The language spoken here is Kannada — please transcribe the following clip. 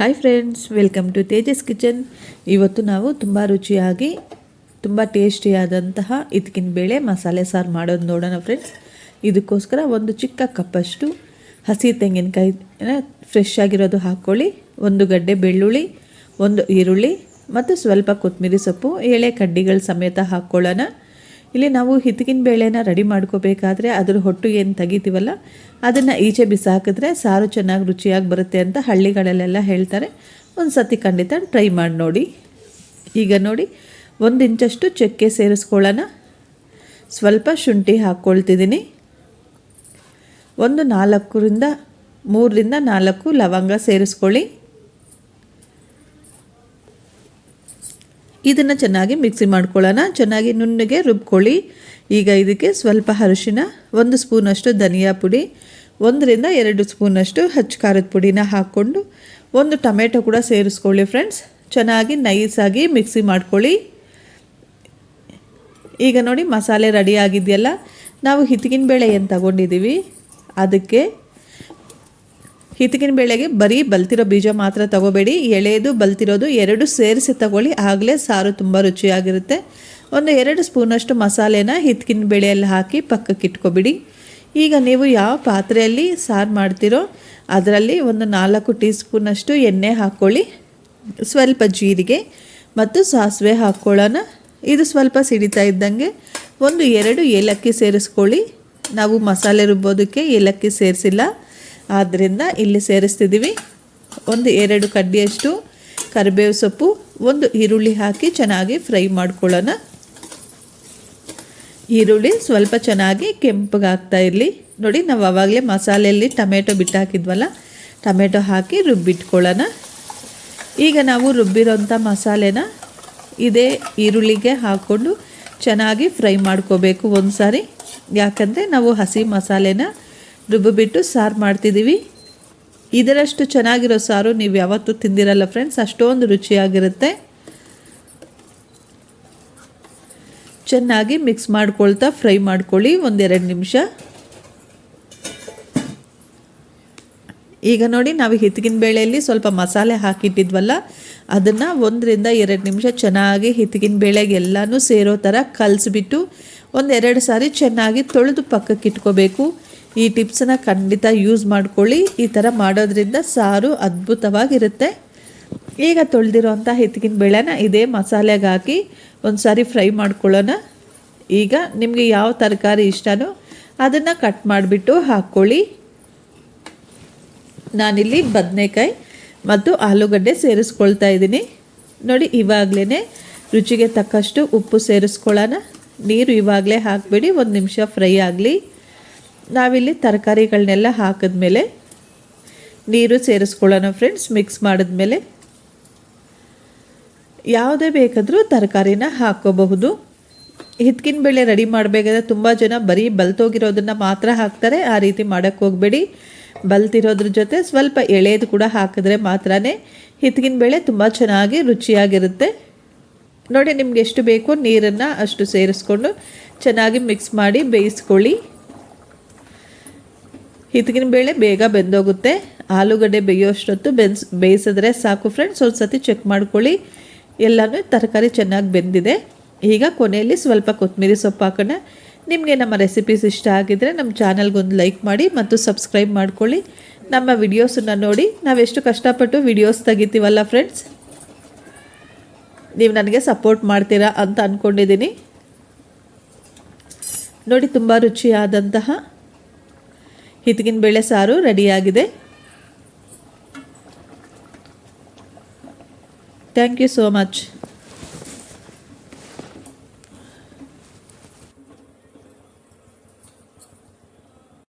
Hi friends welcome to Tejas kitchen ಇವತ್ತು ನಾವು ತುಂಬ ರುಚಿಯಾಗಿ, ತುಂಬ ಟೇಸ್ಟಿಯಾದಂತಹ ಇದಕ್ಕಿನ ಬೇಳೆ ಮಸಾಲೆ ಸಾರು ಮಾಡೋದು ನೋಡೋಣ ಫ್ರೆಂಡ್ಸ್ ಇದಕ್ಕೋಸ್ಕರ ಒಂದು ಚಿಕ್ಕ ಕಪ್ಪಷ್ಟು ಹಸಿ ತೆಂಗಿನಕಾಯಿ ಫ್ರೆಶ್ ಆಗಿರೋದು ಹಾಕ್ಕೊಳ್ಳಿ ಒಂದು ಗಡ್ಡೆ ಬೆಳ್ಳುಳ್ಳಿ, ಒಂದು ಈರುಳ್ಳಿ, ಮತ್ತು ಸ್ವಲ್ಪ ಕೊತ್ತಂಬರಿ ಸೊಪ್ಪು, ಎಳೆ ಕಡ್ಡಿಗಳ ಸಮೇತ ಹಾಕ್ಕೊಳ್ಳೋಣ ಇಲ್ಲಿ ನಾವು ಹಿತ್ತಿಗಿನ ಬೇಳೆನ ರೆಡಿ ಮಾಡ್ಕೋಬೇಕಾದ್ರೆ ಅದ್ರ ಹೊಟ್ಟು ಏನು ತೆಗಿತೀವಲ್ಲ, ಅದನ್ನು ಈಚೆ ಬಿಸಾಕಿದ್ರೆ ಸಾರು ಚೆನ್ನಾಗಿ ರುಚಿಯಾಗಿ ಬರುತ್ತೆ ಅಂತ ಹಳ್ಳಿಗಳಲ್ಲೆಲ್ಲ ಹೇಳ್ತಾರೆ. ಒಂದು ಸತಿ ಖಂಡಿತ ಟ್ರೈ ಮಾಡಿ ನೋಡಿ. ಈಗ ನೋಡಿ, ಒಂದು ಇಂಚಷ್ಟು ಚಕ್ಕೆ ಸೇರಿಸ್ಕೊಳ್ಳೋಣ. ಸ್ವಲ್ಪ ಶುಂಠಿ ಹಾಕ್ಕೊಳ್ತಿದ್ದೀನಿ. ಒಂದು ನಾಲ್ಕರಿಂದ ಮೂರರಿಂದ ನಾಲ್ಕು ಲವಂಗ ಸೇರಿಸ್ಕೊಳ್ಳಿ. ಇದನ್ನು ಚೆನ್ನಾಗಿ ಮಿಕ್ಸಿ ಮಾಡ್ಕೊಳ್ಳೋಣ. ಚೆನ್ನಾಗಿ ನುಣ್ಣಗೆ ರುಬ್ಕೊಳ್ಳಿ. ಈಗ ಇದಕ್ಕೆ ಸ್ವಲ್ಪ ಅರಿಶಿನ, ಒಂದು ಸ್ಪೂನಷ್ಟು ಧನಿಯಾ ಪುಡಿ, ಒಂದರಿಂದ ಎರಡು ಸ್ಪೂನಷ್ಟು ಹಚ್ಚು ಖಾರದ ಪುಡಿನ ಹಾಕ್ಕೊಂಡು ಒಂದು ಟೊಮೆಟೊ ಕೂಡ ಸೇರಿಸ್ಕೊಳ್ಳಿ ಫ್ರೆಂಡ್ಸ್ ಚೆನ್ನಾಗಿ ನೈಸಾಗಿ ಮಿಕ್ಸಿ ಮಾಡ್ಕೊಳ್ಳಿ. ಈಗ ನೋಡಿ ಮಸಾಲೆ ರೆಡಿ ಆಗಿದೆಯಲ್ಲ? ನಾವು ಹಿತ್ತಿಗಿನ ಬೇಳೆ ಏನು ತಗೊಂಡಿದ್ದೀವಿ ಅದಕ್ಕೆ ಹಿತ್ತಿಗಿನ ಬೇಳೆಗೆ ಬರೀ ಬಲ್ತಿರೋ ಬೀಜ ಮಾತ್ರ ತಗೋಬೇಡಿ. ಎಳೆದು ಬಲ್ತಿರೋದು ಎರಡು ಸೇರಿಸಿ ತಗೊಳ್ಳಿ. ಆಗಲೇ ಸಾರು ತುಂಬ ರುಚಿಯಾಗಿರುತ್ತೆ. ಒಂದು ಎರಡು ಸ್ಪೂನಷ್ಟು ಮಸಾಲೆನ ಹಿತ್ಕಿನ ಬೇಳೆಯಲ್ಲಿ ಹಾಕಿ ಪಕ್ಕಕ್ಕೆ ಇಟ್ಕೊಬಿಡಿ. ಈಗ ನೀವು ಯಾವ ಪಾತ್ರೆಯಲ್ಲಿ ಸಾರು ಮಾಡ್ತೀರೋ ಅದರಲ್ಲಿ ಒಂದು ನಾಲ್ಕು ಟೀ ಸ್ಪೂನಷ್ಟು ಎಣ್ಣೆ ಹಾಕ್ಕೊಳ್ಳಿ. ಸ್ವಲ್ಪ ಜೀರಿಗೆ ಮತ್ತು ಸಾಸಿವೆ ಹಾಕ್ಕೊಳ್ಳೋಣ. ಇದು ಸ್ವಲ್ಪ ಸಿಡಿತಾ ಇದ್ದಂಗೆ ಒಂದು ಎರಡು ಏಲಕ್ಕಿ ಸೇರಿಸ್ಕೊಳ್ಳಿ. ನಾವು ಮಸಾಲೆ ರುಬ್ಬೋದಕ್ಕೆ ಏಲಕ್ಕಿ ಸೇರಿಸಿಲ್ಲ. ಆದ್ದರಿಂದ ಇಲ್ಲಿ ಸೇರಿಸ್ತಿದ್ದೀವಿ. ಒಂದು ಎರಡು ಕಡ್ಡಿಯಷ್ಟು ಕರಿಬೇವು ಸೊಪ್ಪು, ಒಂದು ಈರುಳ್ಳಿ ಹಾಕಿ ಚೆನ್ನಾಗಿ ಫ್ರೈ ಮಾಡ್ಕೊಳ್ಳೋಣ. ಈರುಳ್ಳಿ ಸ್ವಲ್ಪ ಚೆನ್ನಾಗಿ ಕೆಂಪಗಾಗ್ತಾ ಇರಲಿ. ನೋಡಿ, ನಾವು ಆವಾಗಲೇ ಮಸಾಲೆಯಲ್ಲಿ ಟೊಮೆಟೊ ಬಿಟ್ಟಾಕಿದ್ವಲ್ಲ, ಟೊಮೆಟೊ ಹಾಕಿ ರುಬ್ಬಿಟ್ಕೊಳ್ಳೋಣ. ಈಗ ನಾವು ರುಬ್ಬಿರೋಂಥ ಮಸಾಲೆನ ಇದೇ ಈರುಳ್ಳಿಗೆ ಹಾಕ್ಕೊಂಡು ಚೆನ್ನಾಗಿ ಫ್ರೈ ಮಾಡ್ಕೋಬೇಕು ಒಂದು ಸಾರಿ ಯಾಕಂದರೆ ನಾವು ಹಸಿ ಮಸಾಲೆನ ರುಬ್ಬಿಬಿಟ್ಟು ಸಾರು ಮಾಡ್ತಿದ್ದೀವಿ. ಇದರಷ್ಟು ಚೆನ್ನಾಗಿರೋ ಸಾರು ನೀವು ಯಾವತ್ತೂ ತಿಂದಿರಲ್ಲ ಫ್ರೆಂಡ್ಸ್, ಅಷ್ಟೊಂದು ರುಚಿಯಾಗಿರುತ್ತೆ. ಚೆನ್ನಾಗಿ ಮಿಕ್ಸ್ ಮಾಡ್ಕೊಳ್ತಾ ಫ್ರೈ ಮಾಡ್ಕೊಳ್ಳಿ ಒಂದೆರಡು ನಿಮಿಷ. ಈಗ ನೋಡಿ, ನಾವು ಹಿತ್ಗಿನ ಬೇಳೆಯಲ್ಲಿ ಸ್ವಲ್ಪ ಮಸಾಲೆ ಹಾಕಿಟ್ಟಿದ್ವಲ್ಲ, ಅದನ್ನು ಒಂದರಿಂದ ಎರಡು ನಿಮಿಷ ಚೆನ್ನಾಗಿ ಹಿತ್ಗಿನ ಬೇಳೆಗೆ ಎಲ್ಲನೂ ಸೇರೋ ಥರ ಕಲಿಸ್ಬಿಟ್ಟು ಒಂದೆರಡು ಸಾರಿ ಚೆನ್ನಾಗಿ ತೊಳೆದು ಪಕ್ಕಕ್ಕೆ ಇಟ್ಕೋಬೇಕು ಈ ಟಿಪ್ಸನ್ನು ಖಂಡಿತ ಯೂಸ್ ಮಾಡ್ಕೊಳ್ಳಿ. ಈ ಥರ ಮಾಡೋದ್ರಿಂದ ಸಾರು ಅದ್ಭುತವಾಗಿರುತ್ತೆ. ಈಗ ತೊಳೆದಿರೋಂಥ ಹಿತ್ತಿಗಿನ ಬೇಳೆನ ಇದೇ ಮಸಾಲೆಗೆ ಹಾಕಿ ಒಂದು ಸಾರಿ ಫ್ರೈ ಮಾಡ್ಕೊಳ್ಳೋಣ. ಈಗ ನಿಮಗೆ ಯಾವ ತರಕಾರಿ ಇಷ್ಟನೋ ಅದನ್ನು ಕಟ್ ಮಾಡಿಬಿಟ್ಟು ಹಾಕ್ಕೊಳ್ಳಿ. ನಾನಿಲ್ಲಿ ಬದನೆಕಾಯಿ ಮತ್ತು ಆಲೂಗಡ್ಡೆ ಸೇರಿಸ್ಕೊಳ್ತಾ ಇದ್ದೀನಿ. ನೋಡಿ ಇವಾಗಲೇ ರುಚಿಗೆ ತಕ್ಕಷ್ಟು ಉಪ್ಪು ಸೇರಿಸ್ಕೊಳ್ಳೋಣ. ನೀರು ಇವಾಗಲೇ ಹಾಕಿಬಿಡಿ, ಒಂದು ನಿಮಿಷ ಫ್ರೈ ಆಗಲಿ. ನಾವಿಲ್ಲಿ ತರಕಾರಿಗಳನ್ನೆಲ್ಲ ಹಾಕಿದ್ಮೇಲೆ ನೀರು ಸೇರಿಸ್ಕೊಳ್ಳೋಣ ಫ್ರೆಂಡ್ಸ್ ಮಿಕ್ಸ್ ಮಾಡಿದ್ಮೇಲೆ. ಯಾವುದೇ ಬೇಕಾದರೂ ತರಕಾರಿನ ಹಾಕ್ಕೋಬಹುದು. ಹಿತ್ಕಿನ ಬೇಳೆ ರೆಡಿ ಮಾಡಬೇಕಾದ್ರೆ ತುಂಬ ಜನ ಬರೀ ಬಲ್ತೋಗಿರೋದನ್ನು ಮಾತ್ರ ಹಾಕ್ತಾರೆ, ಆ ರೀತಿ ಮಾಡೋಕ್ಕೆ ಹೋಗಬೇಡಿ. ಬಲ್ತಿರೋದ್ರ ಜೊತೆ ಸ್ವಲ್ಪ ಎಳೆದು ಕೂಡ ಹಾಕಿದ್ರೆ ಮಾತ್ರ ಹಿತ್ಕಿನ ಬೇಳೆ ತುಂಬ ಚೆನ್ನಾಗಿ ರುಚಿಯಾಗಿರುತ್ತೆ. ನೋಡಿ ನಿಮ್ಗೆ ಎಷ್ಟು ಬೇಕೋ ನೀರನ್ನು ಅಷ್ಟು ಸೇರಿಸ್ಕೊಂಡು ಚೆನ್ನಾಗಿ ಮಿಕ್ಸ್ ಮಾಡಿ ಬೇಯಿಸ್ಕೊಳ್ಳಿ. ಹಿತ್ಗಿನ ಬೇಳೆ ಬೇಗ ಬೆಂದೋಗುತ್ತೆ. ಆಲೂಗಡ್ಡೆ ಬೇಯೋಷ್ಟೊತ್ತು ಬೆನ್ಸ್, ಬೇಯಿಸಿದ್ರೆ ಸಾಕು ಫ್ರೆಂಡ್ಸ್ ಒಂದು ಸತಿ ಚೆಕ್ ಮಾಡ್ಕೊಳ್ಳಿ. ಎಲ್ಲನೂ ತರಕಾರಿ ಚೆನ್ನಾಗಿ ಬೆಂದಿದೆ. ಈಗ ಕೊನೆಯಲ್ಲಿ ಸ್ವಲ್ಪ ಕೊತ್ತಂಬರಿ ಸೊಪ್ಪು ಹಾಕೋಣ. ನಿಮಗೆ ನಮ್ಮ ರೆಸಿಪೀಸ್ ಇಷ್ಟ ಆಗಿದ್ದರೆ ನಮ್ಮ ಚಾನಲ್ಗೊಂದು ಲೈಕ್ ಮಾಡಿ ಮತ್ತು ಸಬ್ಸ್ಕ್ರೈಬ್ ಮಾಡ್ಕೊಳ್ಳಿ. ನಮ್ಮ ವಿಡಿಯೋಸನ್ನು ನೋಡಿ. ನಾವೆಷ್ಟು ಕಷ್ಟಪಟ್ಟು ವಿಡಿಯೋಸ್ ತೆಗಿತೀವಲ್ಲ ಫ್ರೆಂಡ್ಸ್ ನೀವು ನನಗೆ ಸಪೋರ್ಟ್ ಮಾಡ್ತೀರಾ ಅಂತ ಅಂದ್ಕೊಂಡಿದ್ದೀನಿ ನೋಡಿ, ತುಂಬ ರುಚಿಯಾದಂತಹ ಹಿತ್ಗಿನ ಬೇಳೆ ಸಾರು ರೆಡಿಯಾಗಿದೆ. Thank you so much